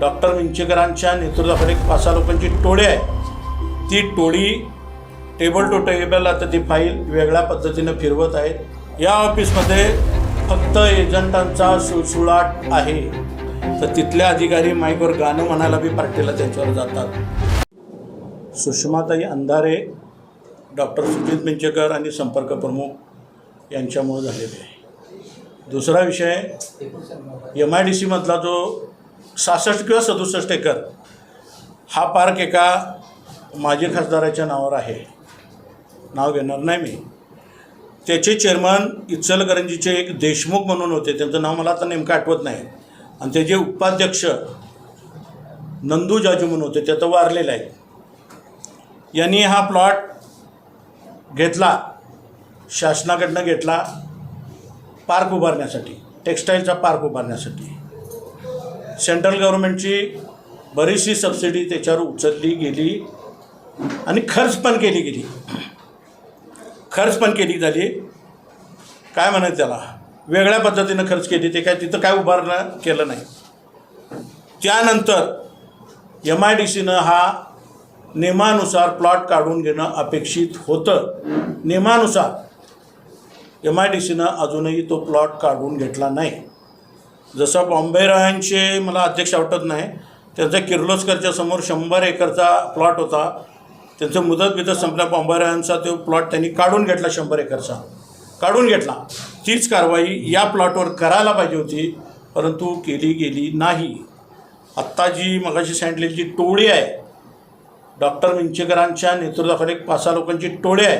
Doctor विंचेकरांच्या नेतृत्वाखाली एक पाच सहा लोकांची टोळी आहे. ती टोळी टेबल टू टेबल आता ती फाईल वेगळ्या पद्धतीनं फिरवत आहेत. या ऑफिसमध्ये फक्त एजंटांचा सुळसुळाट आहे. तर तिथले अधिकारी माईकवर गाणं म्हणायला बी पार्टीला त्यांच्यावर जातात. सुषमाताई अंधारे डॉक्टर सुजित मिंचेकर आणि संपर्क प्रमुख यांच्यामुळे झालेले आहे. दुसरा विषय एम आय डी सीमधला जो सहासष्ट किंवा सदुसष्ट एकर. हा पार्क एका माजी खासदाराच्या नावावर आहे. नाव घेणार नाही मी. त्याचे चेअरमन इचलकरंजीचे एक देशमुख म्हणून होते. त्यांचं नाव मला आता नेमकं आठवत नाही. आणि त्याचे उपाध्यक्ष नंदू जाजू म्हणून होते ते तर वारलेले आहेत. यांनी हा प्लॉट घेतला शासनाकडनं घेतला पार्क उभारण्यासाठी टेक्स्टाईलचा पार्क उभारण्यासाठी. सेंट्रल गव्हर्नमेंटची बरीचशी सबसिडी त्याच्यावर उचलली गेली आणि खर्च पण केली गेली. खर्च पण केली झाली. काय म्हणायचं त्याला? वेगळ्या पद्धतीनं खर्च केली. ते काय तिथं काय उभारणं केलं नाही. त्यानंतर एम आय डी सीनं हा नियमानुसार प्लॉट काढून घेणं अपेक्षित होतं. नियमानुसार एम आय डी सीनं अजूनही तो प्लॉट काढून घेतला नाही. जसं बॉम्बे रायांचे मला अध्यक्ष आवडत नाही त्यांचा किर्लोस्करच्या समोर शंभर एकरचा प्लॉट होता. त्यांचं मुदत बिदत संपल्या बॉम्बे रायांचा तो प्लॉट त्यांनी काढून घेतला शंभर एकरचा. काढून घेतला. तीच कारवाई या प्लॉटवर करायला पाहिजे होती परंतु केली गेली नाही. आत्ता जी मगाशी सांगितलेली जी टोळी आहे डॉक्टर विंचेकरांच्या नेतृत्वाखाली एक पाच सहा लोकांची टोळी आहे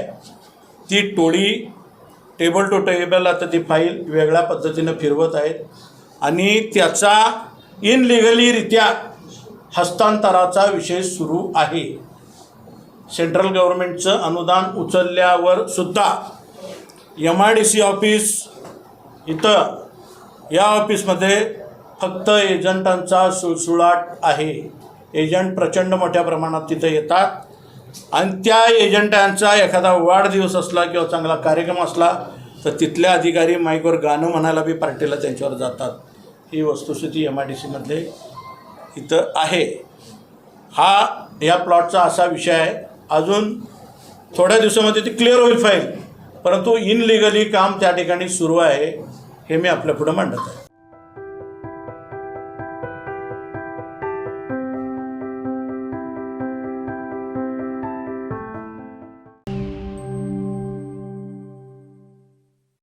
ती टोळी टेबल टू टेबल आता ती फाईल वेगळ्या पद्धतीनं फिरवत आहेत. आणि त्याचा इनलिगलीरित्या हस्तांतराचा विषय सुरू आहे. सेंट्रल गव्हर्नमेंटचं अनुदान उचलल्यावर सुद्धा M I D C office इथं या ऑफिसमध्ये फक्त एजंटांचा सुळसुळाट आहे. एजंट प्रचंड मोठ्या प्रमाणात तिथं येतात. आणि त्या एजंटांचा एखादा वाढदिवस असला किंवा चांगला कार्यक्रम असला तर तिथल्या अधिकारी माईकवर गाणं म्हणायला बी पार्टीला त्यांच्यावर जातात. ही वस्तुस्थिती एम आय डी सीमधले इथं आहे. हा या प्लॉटचा असा विषय आहे. अजून थोड्या दिवसामध्ये ती क्लिअर होईल फाईल परंतु इनलिगली काम त्या ठिकाणी सुरू आहे हे मी आपल्या पुढं मांडत आहे.